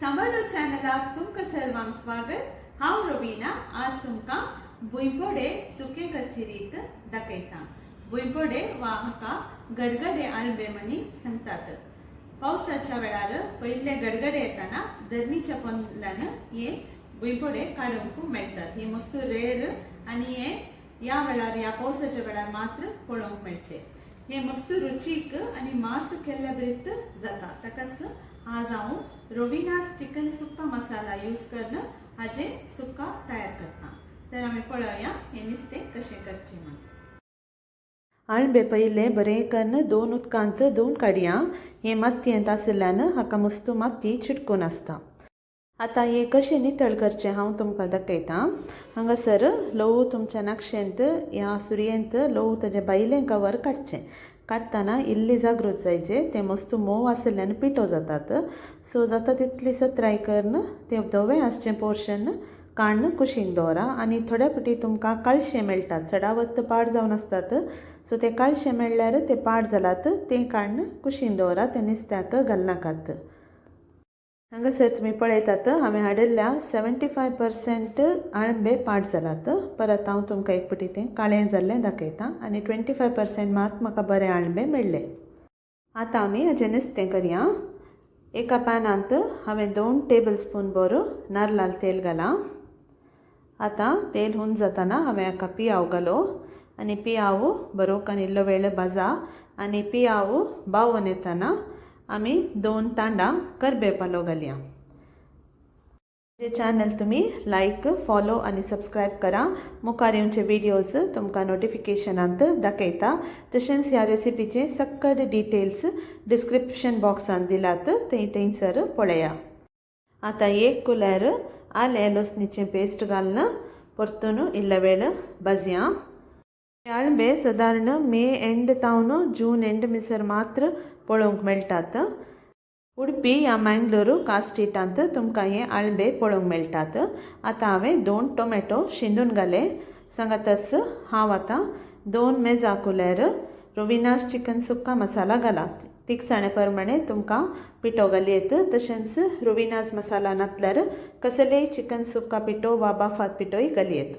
सांबाळो चॅनलाक तुमकां सर्वांक स्वागत हांव रवीना आज तुमकां भुंयपोडे सुके करची रीत दाखयता भुंयपोडे वा हाका गडगडे आळबे म्हणी सांगतात पावसाच्या वेळार पयले गडगडे येताना धरणीच्या पोंदल्यान हे भुंयपोडे काडूंक मेळटात हे मस्त रेर आनी हे या वेळार या पावसाच्या वेळार मात्र पळोवंक मेळचे हे मस्त रुचीक आनी मास केल्ल्या बरीत जाता ताकाच आज हांव रोविनास चिकन सुक्का मसाला यूज करून हाजे सुक्का तयार करता. तर आमी पळोवया हे नुस्तें कशें करचें म्हणून. आळबे पयले बरें कन्न दोन उदकांत धुवन काडया हे मातयेंत आसल्यान हाका मस्त माती चिटकून आसता आतां हे कशें नितळ करचें हांव तुमकां दाखयतां. हांगासर लोव तुमच्या नक्षेंत ह्या सुर्येंत लोव ताजे बायलें कवर काडचें. काडटना इल्ली जागृत जायचे ते मस्त मोव आसल्यान पिठो जातात. सो जाता तितली सत्राय करून ते धवे आसचें पोर्शन काडून कुशीक दवरा आनी थोड्या पटी तुमकां काळशे मेळटात चडावत पाड जावन आसतात. सो ते काळशे मेळ्ळ्यार ते पाड जालात ते काडून कुशीन दवरा ते नुस्त्याक घालनाकात. हांगासर तुमी पळयतात हांवें हाडिल्ल्या सेवेंटी फायव पर्सेंट आळंबे पाट जालात परत हांव तुमकां एक पटी तें काळें जाल्लें दाखयतां आनी ट्वेंटी फायव पर्सेंट मात म्हाका बरें आळंबे मेळ्ळे. आतां आमी हाजें नुस्तें करया. एका पॅनांत हांवें दोन टेबल स्पून बरो नारलाल तेल घालां. आतां तेल हून जाताना हांवें हाका पियाव घालो आनी पियाव बरो आनी इल्लो वेळ भाजा आनी पियाव बावन येताना आमी दोन तांडां करबेपालो घालया. जे चॅनल तुमी लायक फॉलो आनी सबस्क्रायब करा मुखार येवचे विडियोज तुमकां नोटिफिकेशनांत दाखयता. तशेंच ह्या रेसिपीचे सक्कड डिटेल्स डिस्क्रिप्शन बॉक्सांत दिलात थंय थंयसर पळया. आतां एक कुल्यार आलें लसणीचें पेस्ट घालून परतून इल्लो वेळ भाजया. आळबे सादारण मे एंड तावन जून एंड मिसर मात्र पळोवंक मेळटात उडपी ह्या मँगलोरू कास्टेटांत तुमकां हे आळबे पळोवंक मेळटात आतां हांवें दोन टोमॅटो शिंदून घाले सांगातच हांव आतां दोन मेजा कुलेर रोविनास चिकन सुक्का मसाला घालात तिखसाणे प्रमाणे तुमकां पिठो घालयेत तशेंच रोविनास मसाला नातल्यार कसलेय चिकन सुक्का पिठो वा बाफात पिठोय घालयेत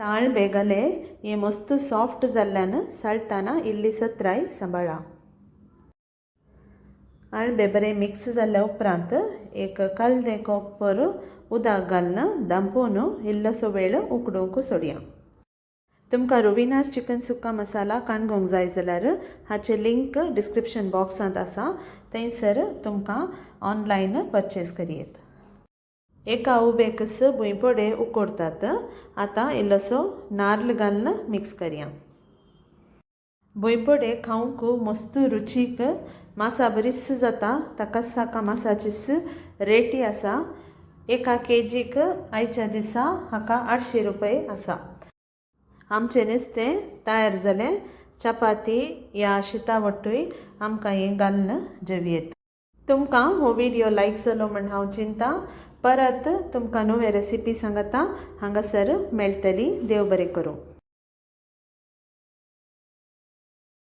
आळबे घाले हे मस्त सॉफ्ट जाल्ल्यान साळटाना इल्ली सत्राय सांबाळा आळबे बरें मिक्स जाल्या उपरांत एक कालदे कॉपर उदक घालून दांपून इल्लोसो वेळ उकडूंक सोडया तुमकां रोविनास चिकन सुक्का मसाला काणगोंक जाय जाल्यार हाचे लिंक डिस्क्रिप्शन बॉक्सांत आसा थंयसर तुमकां ऑनलायन परचेज एक एका बेकस भुंयपोडे उकडतात. आतां इल्लोसो नाल्ल घालून मिक्स करया. भुंयपोडे खावंक मस्त रुचीक मासा बरीच जाता. ताका साका मासाचीच रेटी आसा एका केजीक आयच्या दिसा हाका आठशे रुपये आसा आमचे नुस्तें तयार जालें चपाती या शितावटूय आमकां हें घालून जेवयेत. तुमकां हो व्हिडियो लायक जालो म्हण हांव चिंता. परत तुमकां नवे रेसिपी सांगता हांगासर मेळटली देव बरें करूं